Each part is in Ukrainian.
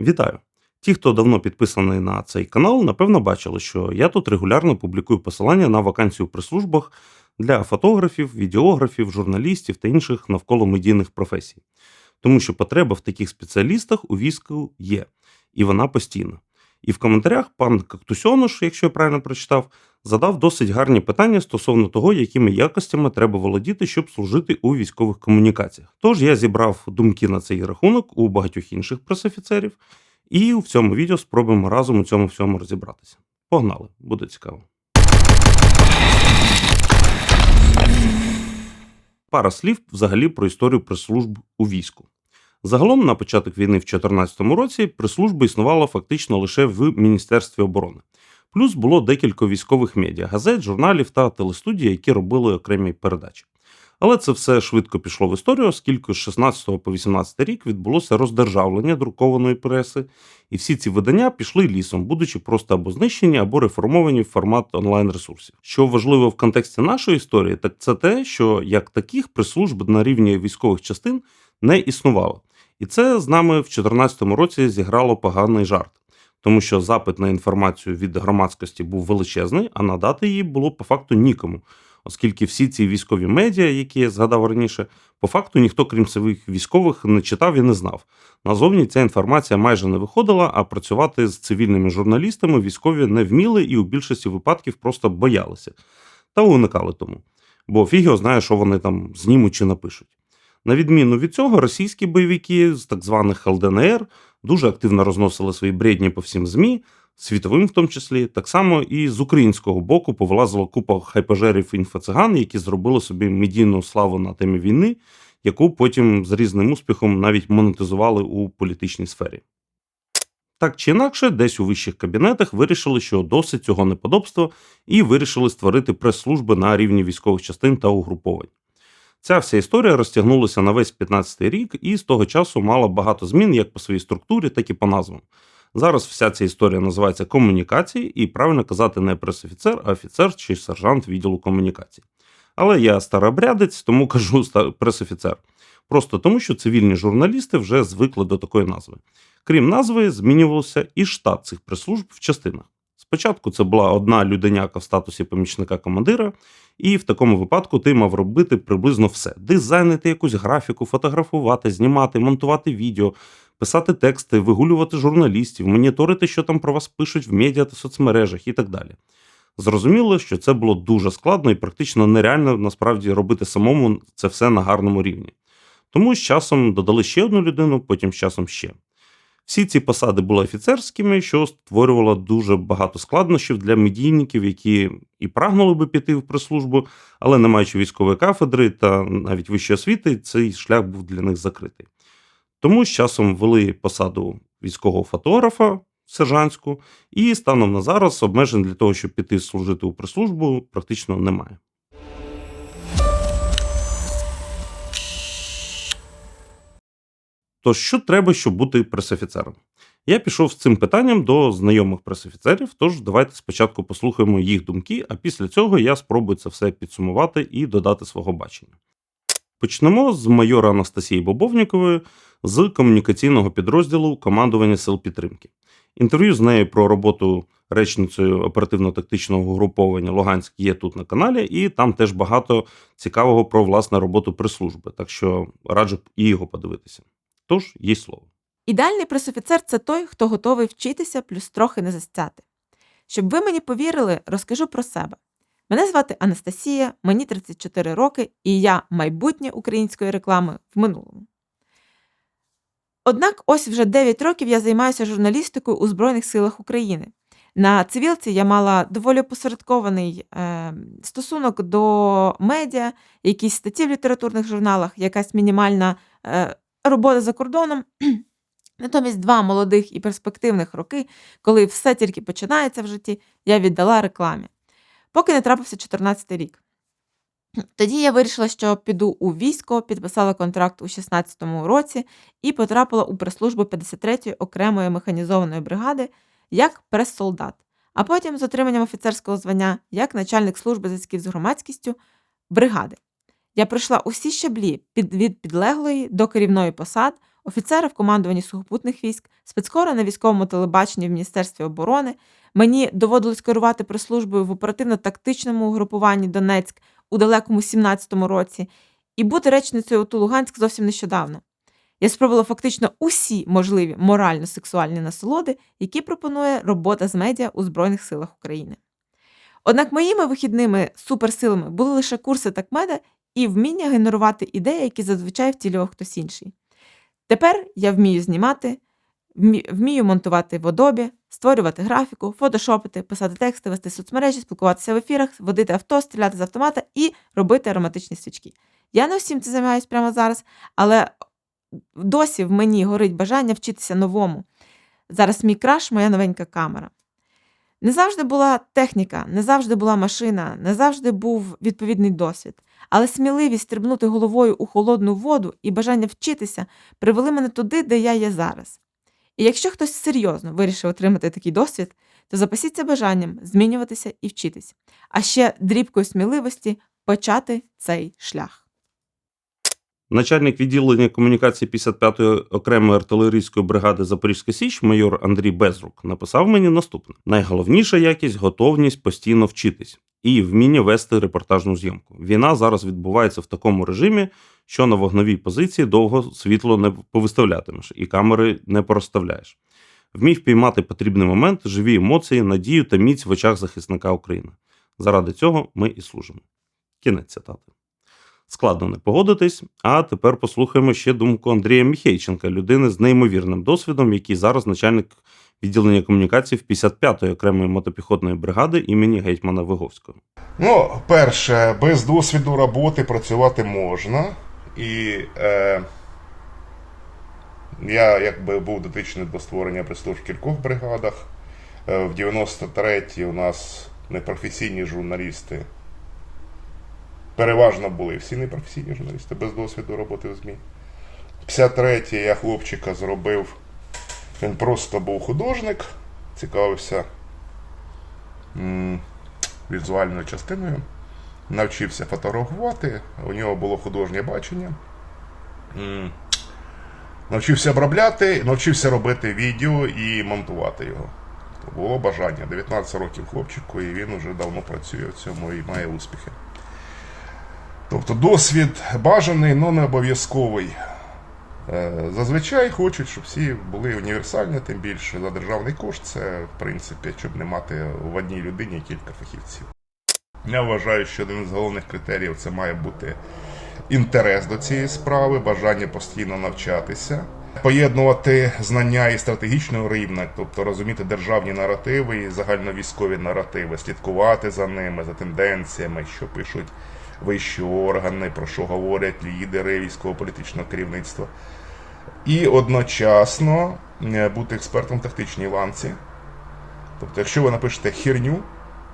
Вітаю! Ті, хто давно підписаний на цей канал, напевно бачили, що я тут регулярно публікую посилання на вакансію при службах для фотографів, відеографів, журналістів та інших навколо медійних професій. Тому що потреба в таких спеціалістах у війську є, і вона постійна. І в коментарях пан Кактусьонуш, якщо я правильно прочитав, задав досить гарні питання стосовно того, якими якостями треба володіти, щоб служити у військових комунікаціях. Тож я зібрав думки на цей рахунок у багатьох інших пресофіцерів, і в цьому відео спробуємо разом у цьому всьому розібратися. Погнали, буде цікаво. Пара слів взагалі про історію прес-служб у війську. Загалом, на початок війни в 2014 році прес-служба існувала фактично лише в Міністерстві оборони. Плюс було декілька військових медіа, газет, журналів та телестудій, які робили окремі передачі. Але це все швидко пішло в історію, оскільки з 16 по 18 рік відбулося роздержавлення друкованої преси, і всі ці видання пішли лісом, будучи просто або знищені, або реформовані в формат онлайн-ресурсів. Що важливо в контексті нашої історії, так це те, що як таких прес-служб на рівні військових частин не існувало. І це з нами в 2014 році зіграло поганий жарт, тому що запит на інформацію від громадськості був величезний, а надати її було по факту нікому, оскільки всі ці військові медіа, які я згадав раніше, по факту ніхто, крім своїх військових, не читав і не знав. Назовні ця інформація майже не виходила, а працювати з цивільними журналістами військові не вміли і у більшості випадків просто боялися та уникали тому. Бо фіг його знає, що вони там знімуть чи напишуть. На відміну від цього, російські бойовики з так званих ЛДНР дуже активно розносили свої бредні по всім ЗМІ, світовим в тому числі. Так само і з українського боку повилазила купа хайпажерів інфоциган, які зробили собі медійну славу на темі війни, яку потім з різним успіхом навіть монетизували у політичній сфері. Так чи інакше, десь у вищих кабінетах вирішили, що досить цього неподобства, і вирішили створити прес-служби на рівні військових частин та угруповань. Ця вся історія розтягнулася на весь 15-й рік і з того часу мала багато змін як по своїй структурі, так і по назвам. Зараз вся ця історія називається комунікації, і правильно казати не пресофіцер, а офіцер чи сержант відділу комунікацій. Але я старообрядець, тому кажу пресофіцер. Просто тому, що цивільні журналісти вже звикли до такої назви. Крім назви, змінювався і штат цих прес-служб в частинах. Спочатку це була одна людиняка в статусі помічника командира, і в такому випадку ти мав робити приблизно все: дизайнити якусь графіку, фотографувати, знімати, монтувати відео, писати тексти, вигулювати журналістів, моніторити, що там про вас пишуть в медіа та соцмережах і так далі. Зрозуміло, що це було дуже складно і практично нереально насправді робити самому це все на гарному рівні. Тому з часом додали ще одну людину, потім з часом ще. Всі ці посади були офіцерськими, що створювало дуже багато складнощів для медійників, які і прагнули би піти в прес-службу, але не маючи військової кафедри та навіть вищої освіти, цей шлях був для них закритий. Тому з часом ввели посаду військового фотографа сержантську, і станом на зараз обмежень для того, щоб піти служити у прес-службу, практично немає. То що треба, щоб бути пресофіцером? Я пішов з цим питанням до знайомих пресофіцерів, тож давайте спочатку послухаємо їх думки, а після цього я спробую це все підсумувати і додати свого бачення. Почнемо з майора Анастасії Бобовнікової з комунікаційного підрозділу командування сил підтримки. Інтерв'ю з нею про роботу речницею оперативно-тактичного угруповання Луганськ є тут на каналі, і там теж багато цікавого про власне роботу прес-служби, так що раджу і його подивитися. Тож їй слово. Ідеальний пресофіцер це той, хто готовий вчитися, плюс трохи не застяти. Щоб ви мені повірили, розкажу про себе. Мене звати Анастасія, мені 34 роки, і я майбутнє української реклами в минулому. Однак, ось вже 9 років я займаюся журналістикою у Збройних силах України. На цивілці я мала доволі посередкований е, стосунок до медіа, якісь статті в літературних журналах, якась мінімальна е, робота за кордоном. Натомість два молодих і перспективних роки, коли все тільки починається в житті, я віддала рекламі. Поки не трапився 14 рік. Тоді я вирішила, що піду у військо, підписала контракт у 16-му році і потрапила у прес-службу 53-ї окремої механізованої бригади як прес-солдат, а потім з отриманням офіцерського звання як начальник служби зв'язків з громадськістю бригади. Я пройшла усі щаблі від підлеглої до керівної посад офіцера в командуванні сухопутних військ, спецкора на військовому телебаченні в Міністерстві оборони. Мені доводилось керувати прес-службою в оперативно-тактичному угрупуванні Донецьк у далекому 17-му році і бути речницею ОТУ Луганськ зовсім нещодавно. Я спробувала фактично усі можливі морально-сексуальні насолоди, які пропонує робота з медіа у Збройних силах України. Однак моїми вихідними суперсилами були лише курси такмеда і вміння генерувати ідеї, які зазвичай втілював хтось інший. Тепер я вмію знімати, вмію монтувати в Adobe, створювати графіку, фотошопити, писати тексти, вести соцмережі, спілкуватися в ефірах, водити авто, стріляти з автомата і робити ароматичні свічки. Я не всім цим займаюся прямо зараз, але досі в мені горить бажання вчитися новому. Зараз мій краш, моя новенька камера. Не завжди була техніка, не завжди була машина, не завжди був відповідний досвід. Але сміливість стрибнути головою у холодну воду і бажання вчитися привели мене туди, де я є зараз. І якщо хтось серйозно вирішив отримати такий досвід, то запасіться бажанням змінюватися і вчитись, а ще дрібкою сміливості почати цей шлях. Начальник відділення комунікації 55-ї окремої артилерійської бригади Запорізька Січ, майор Андрій Безрук, написав мені наступне: найголовніша якість готовність постійно вчитись і вміння вести репортажну зйомку. Війна зараз відбувається в такому режимі, що на вогновій позиції довго світло не повиставлятимеш і камери не порозставляєш. Вмій впіймати потрібний момент, живі емоції, надію та міць в очах захисника України. Заради цього ми і служимо. Кінець цитати. Складно не погодитись. А тепер послухаємо ще думку Андрія Міхейченка, людини з неймовірним досвідом, який зараз начальник відділення комунікації в 55-ї окремої мотопіхотної бригади імені гетьмана Виговського. Ну, перше, без досвіду роботи працювати можна. І е, я якби був дотичний до створення прес-служб в кількох бригадах. Е, в 93-й у нас непрофесійні журналісти. Переважно були всі непрофесійні журналісти без досвіду роботи в ЗМІ. В 53-й я хлопчика зробив. Він просто був художник, цікавився візуальною частиною, навчився фотографувати, у нього було художнє бачення. Навчився обробляти, навчився робити відео і монтувати його. То було бажання. 19 років хлопчику, і він вже давно працює в цьому і має успіхи. Тобто досвід бажаний, але не обов'язковий. Е, Зазвичай хочуть, щоб всі були універсальні, тим більше за державний кошт. Це, в принципі, щоб не мати в одній людині кілька фахівців. Я вважаю, що один з головних критеріїв це має бути інтерес до цієї справи, бажання постійно навчатися, поєднувати знання і стратегічного рівня, тобто розуміти державні наративи і загальновійськові наративи, слідкувати за ними, за тенденціями, що пишуть вищі органи, про що говорять лідери військово-політичного керівництва. І одночасно е, бути експертом в тактичній ланці. Тобто, якщо ви напишете херню,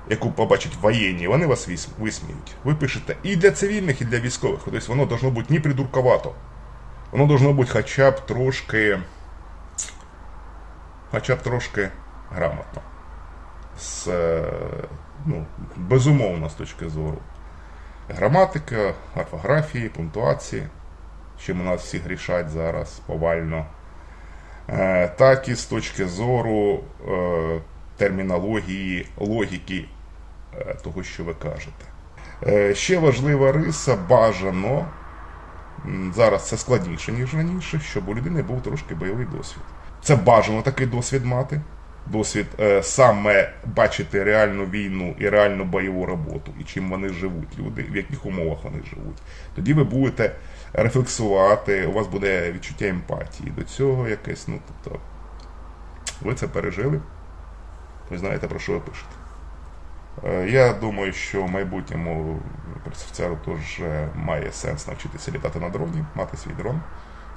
яку побачать воєнні, вони вас висміють. Ви пишете і для цивільних, і для військових. Тобто воно должно бути не придурковато. Воно должно бути хоча б трошки. Хоча б трошки грамотно. З, е, ну, безумовно, з точки зору граматика, орфографії, пунктуації, чим у нас всі грішать зараз повально. Е, так і з точки зору е, термінології, логіки е, того, що ви кажете. Ще важлива риса бажано. Зараз це складніше, ніж раніше, щоб у людини був трошки бойовий досвід. Це бажано такий досвід мати. Досвід е, саме бачити реальну війну і реальну бойову роботу, і чим вони живуть, люди, в яких умовах вони живуть. Тоді ви будете рефлексувати, у вас буде відчуття емпатії до цього якесь. Ну, тобто, ви це пережили, ви знаєте, про що ви пишете. Е, Я думаю, що в майбутньому пресофіцеру теж має сенс навчитися літати на дроні, мати свій дрон,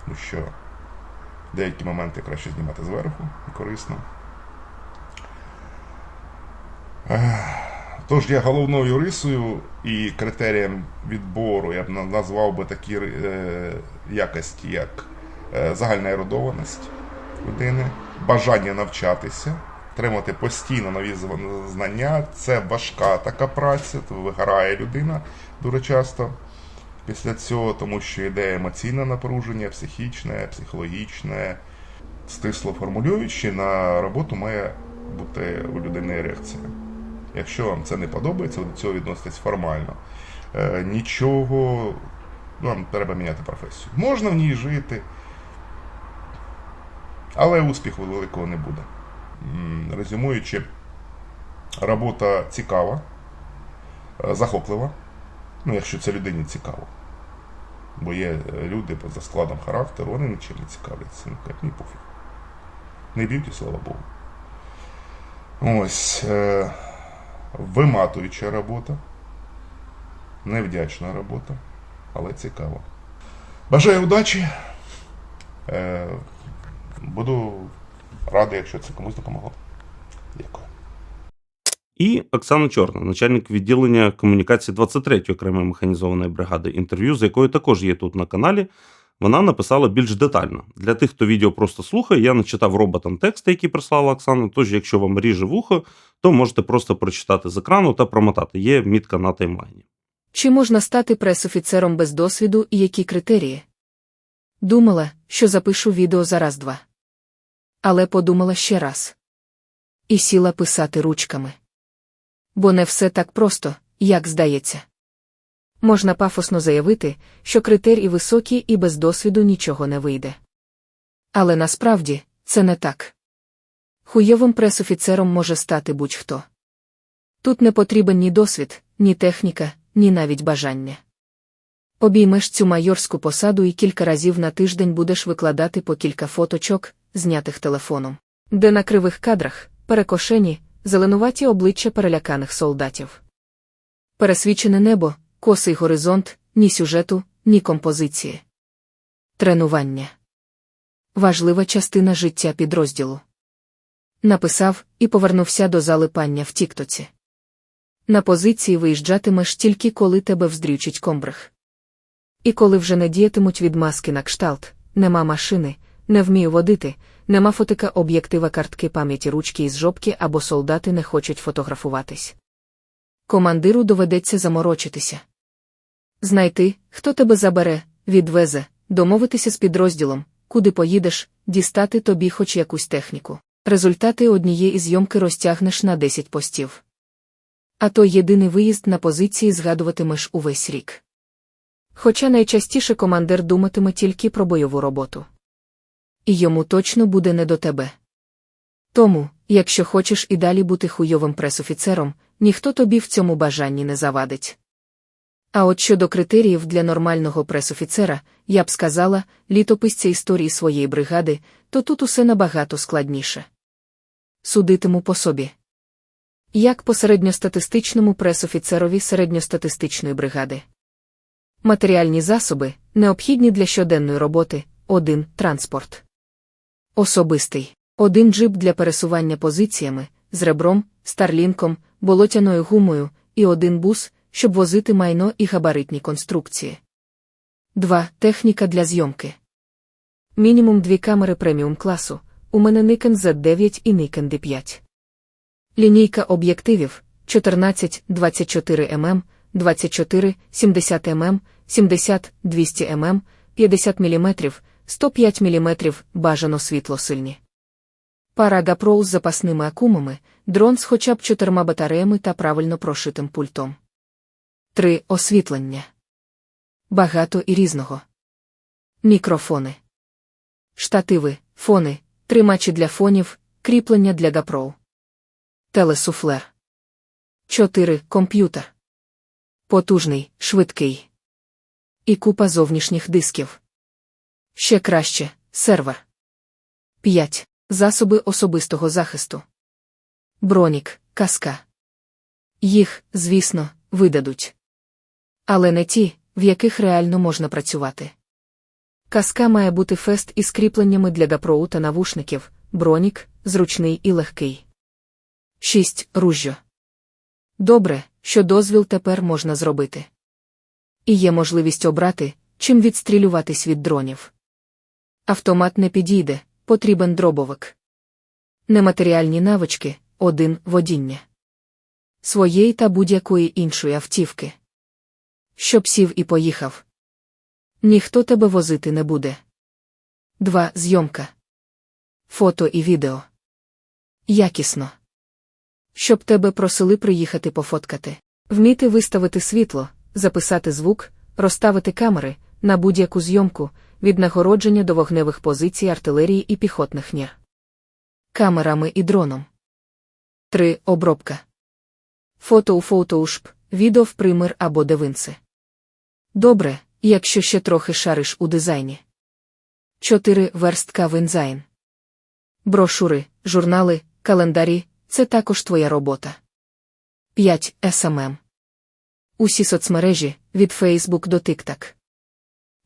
тому що деякі моменти краще знімати зверху корисно. Тож я головною рисою і критерієм відбору я б назвав би такі е, якості, як е, загальна ерудованість людини, бажання навчатися, отримати постійно нові знання. Це важка така праця, то вигорає людина дуже часто. після цього, тому що йде емоційне напруження, психічне, психологічне. Стисло формулюючи, на роботу має бути у людини реакція. Якщо вам це не подобається, ви до цього відноситесь формально. Е, нічого, вам треба міняти професію. Можна в ній жити, але успіху великого не буде. Резюмуючи, робота цікава, е, захоплива, ну, якщо це людині цікаво. Бо є е, люди за складом характеру, вони нічим не цікавляться. Ну, як мені пофіг. Не б'ють, слава Богу. Ось. Виматуюча робота. Невдячна робота, але цікава. Бажаю удачі. Е, буду радий, якщо це комусь допомогло. Дякую. І Оксана Чорна, начальник відділення комунікації 23-ї окремої механізованої бригади, інтерв'ю, з якою також є тут на каналі. Вона написала більш детально. Для тих, хто відео просто слухає, я начитав роботам тексти, які прислала Оксана. Тож, якщо вам ріже вухо, то можете просто прочитати з екрану та промотати. Є мітка на таймлайні. Чи можна стати пресофіцером без досвіду і які критерії? Думала, що запишу відео за раз-два. Але подумала ще раз. І сіла писати ручками. Бо не все так просто, як здається. Можна пафосно заявити, що критерії високі і без досвіду нічого не вийде. Але насправді це не так. Хуйовим пресофіцером може стати будь-хто. Тут не потрібен ні досвід, ні техніка, ні навіть бажання. Обіймеш цю майорську посаду і кілька разів на тиждень будеш викладати по кілька фоточок, знятих телефоном, де на кривих кадрах, перекошені, зеленуваті обличчя переляканих солдатів. Пересвічене небо, косий горизонт, ні сюжету, ні композиції. Тренування. Важлива частина життя підрозділу. Написав і повернувся до залипання в Тіктоці. На позиції виїжджатимеш тільки коли тебе вздрючить комбриг. І коли вже не діятимуть відмазки на кшталт, нема машини, не вмію водити, нема фотика об'єктива картки пам'яті ручки із жопки або солдати не хочуть фотографуватись. Командиру доведеться заморочитися. Знайти, хто тебе забере, відвезе, домовитися з підрозділом, куди поїдеш, дістати тобі хоч якусь техніку. Результати однієї зйомки розтягнеш на 10 постів. А то єдиний виїзд на позиції згадуватимеш увесь рік. Хоча найчастіше командир думатиме тільки про бойову роботу. І йому точно буде не до тебе. Тому, якщо хочеш і далі бути хуйовим пресофіцером, ніхто тобі в цьому бажанні не завадить. А от щодо критеріїв для нормального пресофіцера, я б сказала, літописця історії своєї бригади, то тут усе набагато складніше. Судитиму по собі. Як по середньостатистичному пресофіцерові середньостатистичної бригади. Матеріальні засоби, необхідні для щоденної роботи, один транспорт. Особистий. Один джип для пересування позиціями, з ребром, старлінком, болотяною гумою, і один бус, щоб возити майно і габаритні конструкції. 2. Техніка для зйомки. Мінімум дві камери преміум класу. У мене Nikon Z9 і Nikon D5. Лінійка об'єктивів 14 24 мм, 24 70 мм, 70 200 мм, 50 мм, 105 мм бажано світлосильні. Пара GoPro з запасними акумами, дрон з хоча б чотирма батареями та правильно прошитим пультом. 3. Освітлення. Багато і різного. Мікрофони. Штативи, фони, тримачі для фонів, кріплення для GoPro. Телесуфлер. 4. Комп'ютер. Потужний, швидкий. І купа зовнішніх дисків. Ще краще сервер. 5. Засоби особистого захисту. Бронік, каска. Їх, звісно, видадуть. Але не ті, в яких реально можна працювати. Каска має бути фест із кріпленнями для гапроу та навушників, бронік, зручний і легкий. 6. Ружжо. Добре, що дозвіл тепер можна зробити. І є можливість обрати, чим відстрілюватись від дронів. Автомат не підійде, потрібен дробовик. Нематеріальні навички один водіння. Своєї та будь-якої іншої автівки. Щоб сів і поїхав. Ніхто тебе возити не буде. 2. Зйомка. Фото і відео. Якісно. Щоб тебе просили приїхати пофоткати. Вміти виставити світло, записати звук, розставити камери на будь-яку зйомку, від нагородження до вогневих позицій артилерії і піхотних нір. Камерами і дроном. 3. Обробка. Фото у Photoshop, відео в пример або девинси. Добре, якщо ще трохи шариш у дизайні. 4. Верстка в. Брошури, журнали, календарі це також твоя робота. 5. SMM. Усі соцмережі від Facebook до TikTok.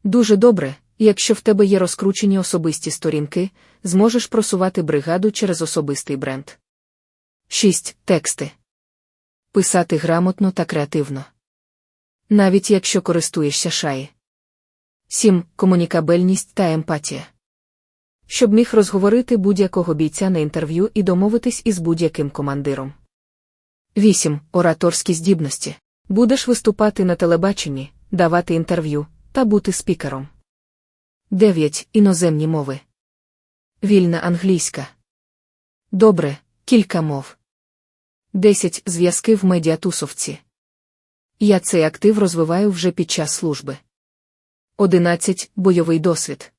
Дуже добре, якщо в тебе є розкручені особисті сторінки, зможеш просувати бригаду через особистий бренд. 6. Тексти. Писати грамотно та креативно. Навіть якщо користуєшся шаї. 7. Комунікабельність та емпатія. Щоб міг розговорити будь-якого бійця на інтерв'ю і домовитись із будь-яким командиром. 8. Ораторські здібності. Будеш виступати на телебаченні, давати інтерв'ю та бути спікером. 9. Іноземні мови. Вільна англійська. Добре, кілька мов. 10. Зв'язки в медіатусовці. Я цей актив розвиваю вже під час служби. 11. Бойовий досвід.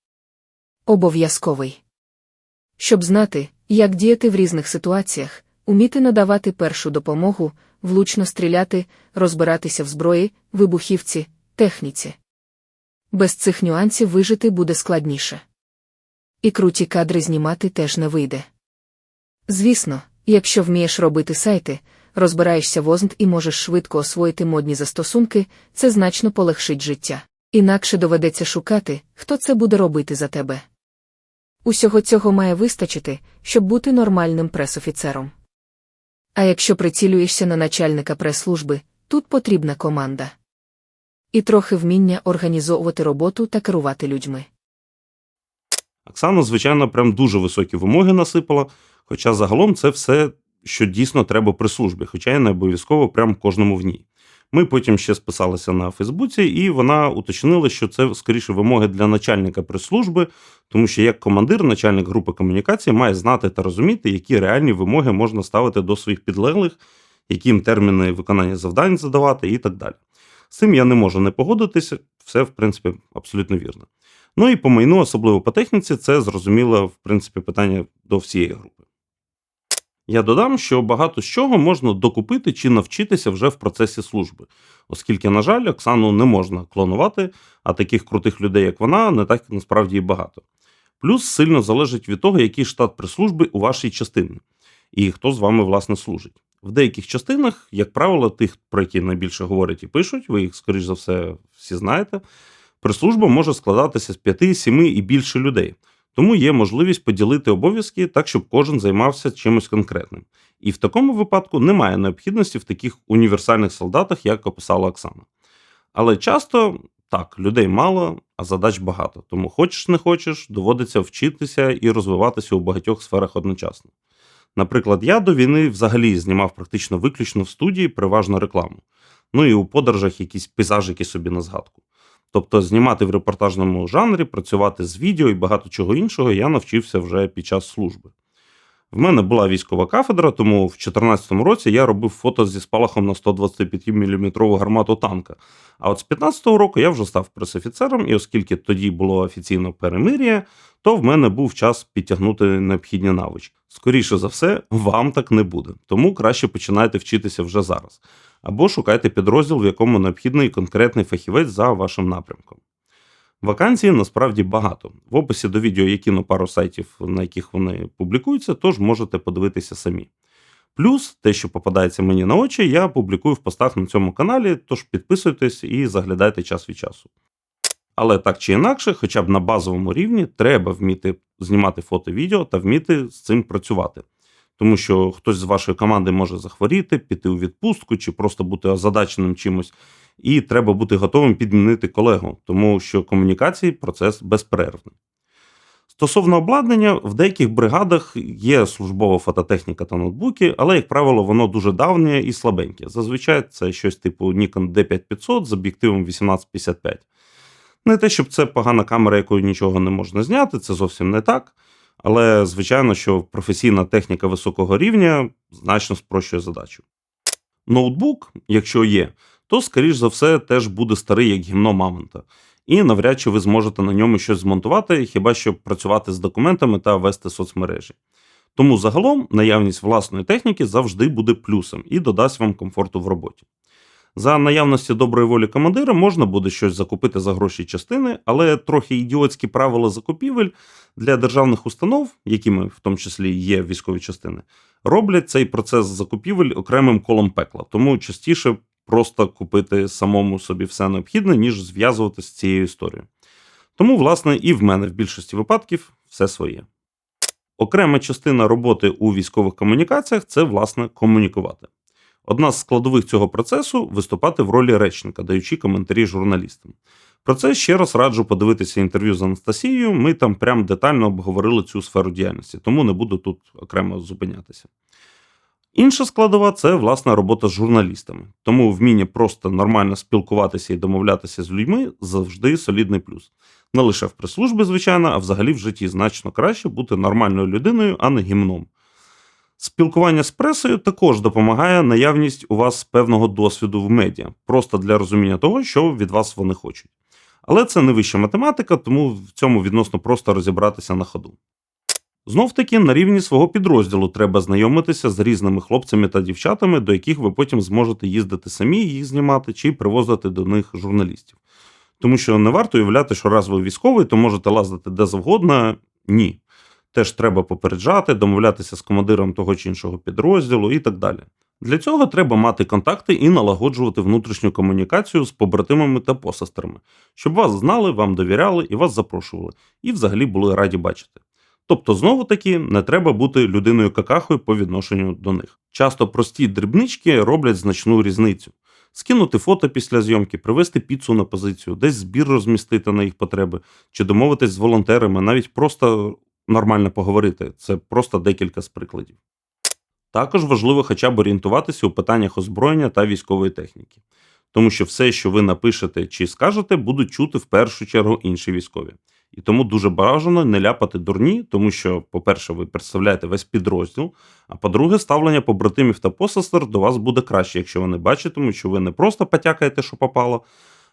Обов'язковий. Щоб знати, як діяти в різних ситуаціях, уміти надавати першу допомогу, влучно стріляти, розбиратися в зброї, вибухівці, техніці. Без цих нюансів вижити буде складніше. І круті кадри знімати теж не вийде. Звісно, якщо вмієш робити сайти, розбираєшся в ОЗНТ і можеш швидко освоїти модні застосунки, це значно полегшить життя. Інакше доведеться шукати, хто це буде робити за тебе. Усього цього має вистачити, щоб бути нормальним пресофіцером. А якщо прицілюєшся на начальника прес-служби, тут потрібна команда. І трохи вміння організовувати роботу та керувати людьми. Оксана, звичайно, прям дуже високі вимоги насипала, хоча загалом це все, що дійсно треба при службі, хоча й не обов'язково прям кожному в ній. Ми потім ще списалися на Фейсбуці, і вона уточнила, що це скоріше вимоги для начальника прес-служби, тому що як командир, начальник групи комунікації має знати та розуміти, які реальні вимоги можна ставити до своїх підлеглих, які їм терміни виконання завдань задавати і так далі. З цим я не можу не погодитися, все, в принципі, абсолютно вірно. Ну і по майну, особливо по техніці, це зрозуміло, в принципі, питання до всієї групи. Я додам, що багато з чого можна докупити чи навчитися вже в процесі служби, оскільки, на жаль, Оксану не можна клонувати, а таких крутих людей, як вона, не так насправді і багато. Плюс сильно залежить від того, який штат прислужби у вашій частині, і хто з вами власне служить. В деяких частинах, як правило, тих, про які найбільше говорять і пишуть, ви їх, скоріш за все, всі знаєте, прислужба може складатися з 5, 7 і більше людей. Тому є можливість поділити обов'язки так, щоб кожен займався чимось конкретним. І в такому випадку немає необхідності в таких універсальних солдатах, як описала Оксана. Але часто так, людей мало, а задач багато. Тому хочеш не хочеш, доводиться вчитися і розвиватися у багатьох сферах одночасно. Наприклад, я до війни взагалі знімав практично виключно в студії переважно рекламу. Ну і у подорожах якісь пейзажики собі на згадку. Тобто знімати в репортажному жанрі, працювати з відео і багато чого іншого я навчився вже під час служби. В мене була військова кафедра, тому в 2014 році я робив фото зі спалахом на 125 мм гармату танка. А от з 2015 року я вже став пресофіцером, і оскільки тоді було офіційно перемир'я, то в мене був час підтягнути необхідні навички. Скоріше за все, вам так не буде, тому краще починайте вчитися вже зараз. Або шукайте підрозділ, в якому необхідний конкретний фахівець за вашим напрямком. Вакансій насправді багато. В описі до відео є кіно пару сайтів, на яких вони публікуються, тож можете подивитися самі. Плюс те, що попадається мені на очі, я публікую в постах на цьому каналі, тож підписуйтесь і заглядайте час від часу. Але так чи інакше, хоча б на базовому рівні, треба вміти знімати фото-відео та вміти з цим працювати. Тому що хтось з вашої команди може захворіти, піти у відпустку чи просто бути озадаченим чимось, і треба бути готовим підмінити колегу, тому що комунікації процес безперервний. Стосовно обладнання, в деяких бригадах є службова фототехніка та ноутбуки, але, як правило, воно дуже давнє і слабеньке. Зазвичай це щось типу Nikon D5500 з об'єктивом 1855. Не те, щоб це погана камера, якою нічого не можна зняти, це зовсім не так. Але, звичайно, що професійна техніка високого рівня значно спрощує задачу. Ноутбук, якщо є, то, скоріш за все, теж буде старий як гімно мамонта. І навряд чи ви зможете на ньому щось змонтувати, хіба що працювати з документами та вести соцмережі. Тому загалом наявність власної техніки завжди буде плюсом і додасть вам комфорту в роботі. За наявності доброї волі командира можна буде щось закупити за гроші частини, але трохи ідіотські правила закупівель для державних установ, якими в тому числі є військові частини, роблять цей процес закупівель окремим колом пекла. Тому частіше просто купити самому собі все необхідне, ніж зв'язуватися з цією історією. Тому, власне, і в мене в більшості випадків все своє. Окрема частина роботи у військових комунікаціях це, власне, комунікувати. Одна з складових цього процесу виступати в ролі речника, даючи коментарі журналістам. Про це ще раз раджу подивитися інтерв'ю з Анастасією. Ми там прям детально обговорили цю сферу діяльності, тому не буду тут окремо зупинятися. Інша складова це власна робота з журналістами. Тому вміння просто нормально спілкуватися і домовлятися з людьми завжди солідний плюс. Не лише в прес-службі, звичайно, а взагалі в житті значно краще бути нормальною людиною, а не гімном. Спілкування з пресою також допомагає наявність у вас певного досвіду в медіа, просто для розуміння того, що від вас вони хочуть. Але це не вища математика, тому в цьому відносно просто розібратися на ходу. Знов таки, на рівні свого підрозділу треба знайомитися з різними хлопцями та дівчатами, до яких ви потім зможете їздити самі, їх знімати чи привозити до них журналістів. Тому що не варто уявляти, що раз ви військовий, то можете лазити де завгодно. Ні. Теж треба попереджати, домовлятися з командиром того чи іншого підрозділу і так далі. Для цього треба мати контакти і налагоджувати внутрішню комунікацію з побратимами та посестрами, щоб вас знали, вам довіряли і вас запрошували, і взагалі були раді бачити. Тобто, знову таки, не треба бути людиною какахою по відношенню до них. Часто прості дрібнички роблять значну різницю. Скинути фото після зйомки, привезти піцу на позицію, десь збір розмістити на їх потреби, чи домовитись з волонтерами, навіть просто нормально поговорити. Це просто декілька з прикладів. Також важливо хоча б орієнтуватися у питаннях озброєння та військової техніки, тому що все, що ви напишете чи скажете, будуть чути в першу чергу інші військові. І тому дуже бажано не ляпати дурні, тому що, по-перше, ви представляєте весь підрозділ. А по-друге, ставлення побратимів та посестер до вас буде краще, якщо вони бачитимуть, що ви не просто потякаєте, що попало,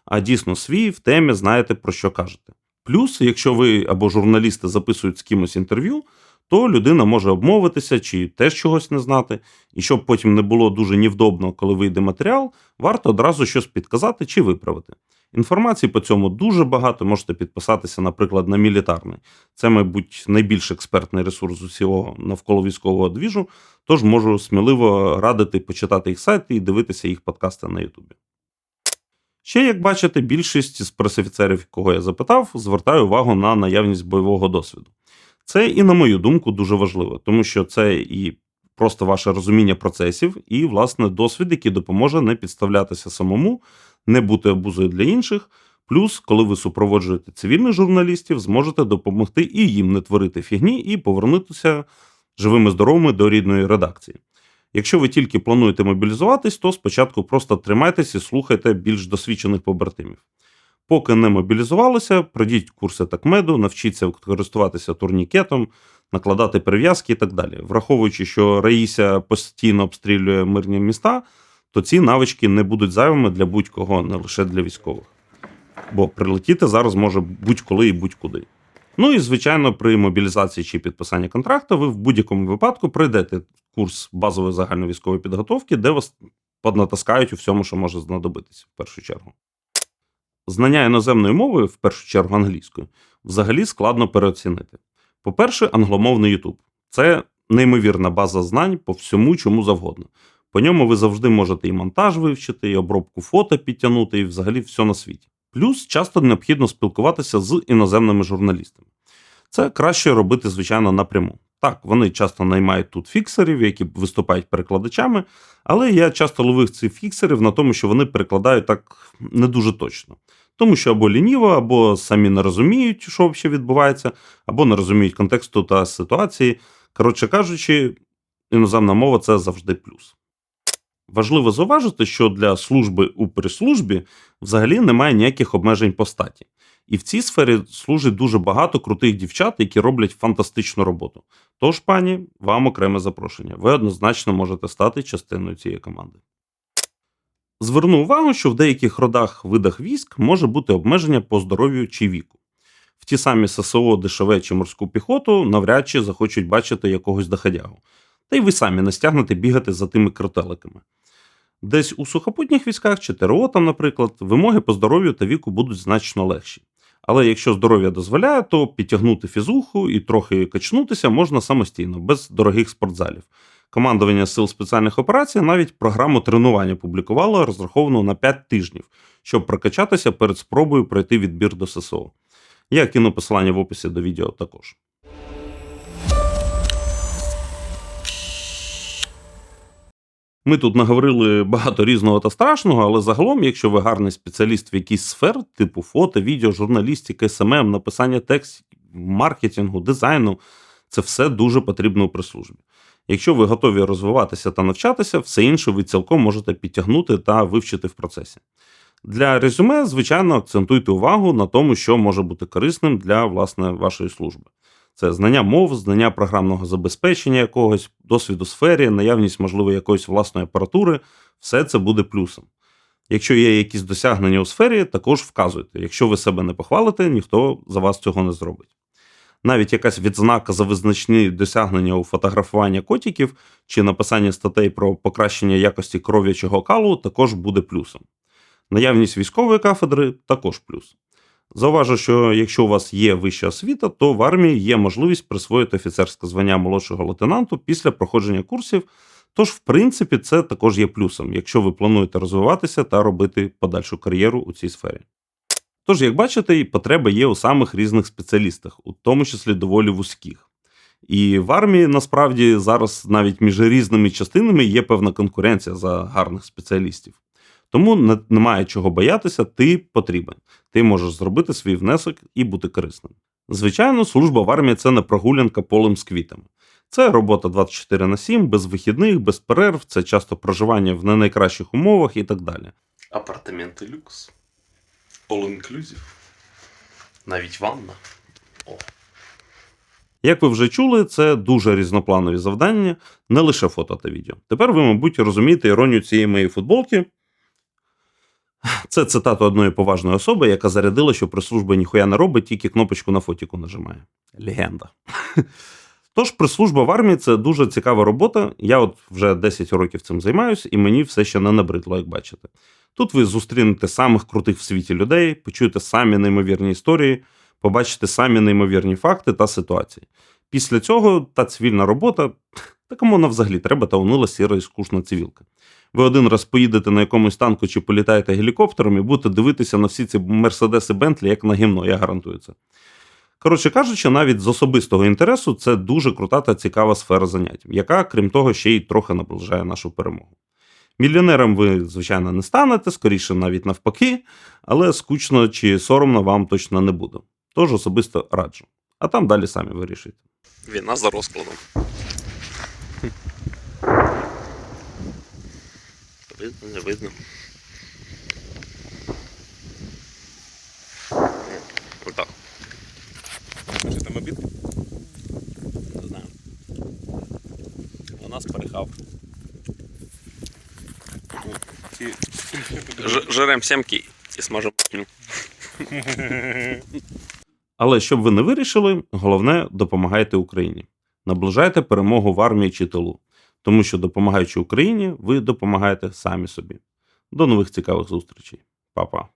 а дійсно свій в темі знаєте про що кажете. Плюс, якщо ви або журналісти записують з кимось інтерв'ю, то людина може обмовитися чи теж чогось не знати. І щоб потім не було дуже невдобно, коли вийде матеріал, варто одразу щось підказати чи виправити. Інформації по цьому дуже багато. Можете підписатися, наприклад, на мілітарний. Це, мабуть, найбільш експертний ресурс усього навколо військового двіжу. Тож можу сміливо радити почитати їх сайт і дивитися їх подкасти на Ютубі. Ще, як бачите, більшість з пресофіцерів, кого я запитав, звертає увагу на наявність бойового досвіду. Це і, на мою думку, дуже важливо, тому що це і просто ваше розуміння процесів, і, власне, досвід, який допоможе не підставлятися самому, не бути обузою для інших. Плюс, коли ви супроводжуєте цивільних журналістів, зможете допомогти і їм не творити фігні і повернутися живими здоровими до рідної редакції. Якщо ви тільки плануєте мобілізуватись, то спочатку просто тримайтесь і слухайте більш досвідчених побратимів. Поки не мобілізувалися, пройдіть курси такмеду, навчіться користуватися турнікетом, накладати перев'язки і так далі. Враховуючи, що Раїся постійно обстрілює мирні міста, то ці навички не будуть зайвими для будь-кого, не лише для військових. Бо прилетіти зараз може будь-коли і будь-куди. Ну і, звичайно, при мобілізації чи підписанні контракту ви в будь-якому випадку пройдете курс базової загальновійськової підготовки, де вас поднатаскають у всьому, що може знадобитися в першу чергу. Знання іноземної мови, в першу чергу англійської, взагалі складно переоцінити. По-перше, англомовний YouTube. Це неймовірна база знань по всьому, чому завгодно. По ньому ви завжди можете і монтаж вивчити, і обробку фото підтягнути, і взагалі все на світі. Плюс часто необхідно спілкуватися з іноземними журналістами. Це краще робити, звичайно, напряму. Так, вони часто наймають тут фіксерів, які виступають перекладачами, але я часто ловив цих фіксерів на тому, що вони перекладають так не дуже точно. Тому що або лініво, або самі не розуміють, що взагалі відбувається, або не розуміють контексту та ситуації. Коротше кажучи, іноземна мова це завжди плюс. Важливо зауважити, що для служби у прес-службі взагалі немає ніяких обмежень по статі. І в цій сфері служить дуже багато крутих дівчат, які роблять фантастичну роботу. Тож, пані, вам окреме запрошення. Ви однозначно можете стати частиною цієї команди. Зверну увагу, що в деяких родах видах військ може бути обмеження по здоров'ю чи віку. В ті самі ССО, ДШВ чи морську піхоту навряд чи захочуть бачити якогось доходягу. Та й ви самі не стягнете бігати за тими кротеликами. Десь у сухопутніх військах чи ТРО, там, наприклад, вимоги по здоров'ю та віку будуть значно легші. Але якщо здоров'я дозволяє, то підтягнути фізуху і трохи качнутися можна самостійно, без дорогих спортзалів. Командування сил спеціальних операцій навіть програму тренування публікувало, розраховану на 5 тижнів, щоб прокачатися перед спробою пройти відбір до ССО. Я кину посилання в описі до відео також. Ми тут наговорили багато різного та страшного, але загалом, якщо ви гарний спеціаліст в якійсь сфер, типу фото, відео, журналістики, СММ, написання текстів, маркетингу, дизайну, це все дуже потрібно у прес-службі. Якщо ви готові розвиватися та навчатися, все інше ви цілком можете підтягнути та вивчити в процесі. Для резюме, звичайно, акцентуйте увагу на тому, що може бути корисним для власне вашої служби. Це знання мов, знання програмного забезпечення якогось, досвід у сфері, наявність, можливо, якоїсь власної апаратури, все це буде плюсом. Якщо є якісь досягнення у сфері, також вказуйте. Якщо ви себе не похвалите, ніхто за вас цього не зробить. Навіть якась відзнака за визначні досягнення у фотографуванні котиків чи написання статей про покращення якості кров'ячого калу також буде плюсом. Наявність військової кафедри також плюс. Зауважу, що якщо у вас є вища освіта, то в армії є можливість присвоїти офіцерське звання молодшого лейтенанту після проходження курсів. Тож, в принципі, це також є плюсом, якщо ви плануєте розвиватися та робити подальшу кар'єру у цій сфері. Тож, як бачите, потреба є у самих різних спеціалістах, у тому числі доволі вузьких. І в армії насправді зараз навіть між різними частинами є певна конкуренція за гарних спеціалістів. Тому немає чого боятися, ти потрібен. Ти можеш зробити свій внесок і бути корисним. Звичайно, служба в армії це не прогулянка полем з квітами. Це робота 24 на 7, без вихідних, без перерв, це часто проживання в не найкращих умовах і так далі. Апартаменти люкс. All inclusive. Навіть ванна. О. Як ви вже чули, це дуже різнопланові завдання, не лише фото та відео. Тепер ви, мабуть, розумієте іронію цієї моєї футболки. Це цитата одної поважної особи, яка зарядила, що прес-служба ніхуя не робить, тільки кнопочку на фотіку нажимає. Легенда. Тож, прес-служба в армії це дуже цікава робота. Я от вже 10 років цим займаюся, і мені все ще не набридло, як бачите. Тут ви зустрінете самих крутих в світі людей, почуєте самі неймовірні історії, побачите самі неймовірні факти та ситуації. Після цього та цивільна робота, та кому вона взагалі треба та унила сіра і скучна цивілка. Ви один раз поїдете на якомусь танку чи політаєте гелікоптером і будете дивитися на всі ці мерседеси Бентлі як на гімно, я гарантую це. Коротше кажучи, навіть з особистого інтересу це дуже крута та цікава сфера занять, яка, крім того, ще й трохи наближає нашу перемогу. Мільйонером ви, звичайно, не станете, скоріше навіть навпаки, але скучно чи соромно вам точно не буде. Тож особисто раджу. А там далі самі вирішуйте. Війна за розкладом. Видно, не видно. Отак. Що там обід? Не знаю. У нас перехав. Ж- Жерем сімки і смажемо. Але щоб ви не вирішили, головне допомагайте Україні. Наближайте перемогу в армії чи тилу. Тому що, допомагаючи Україні, ви допомагаєте самі собі. До нових цікавих зустрічей. Па-па.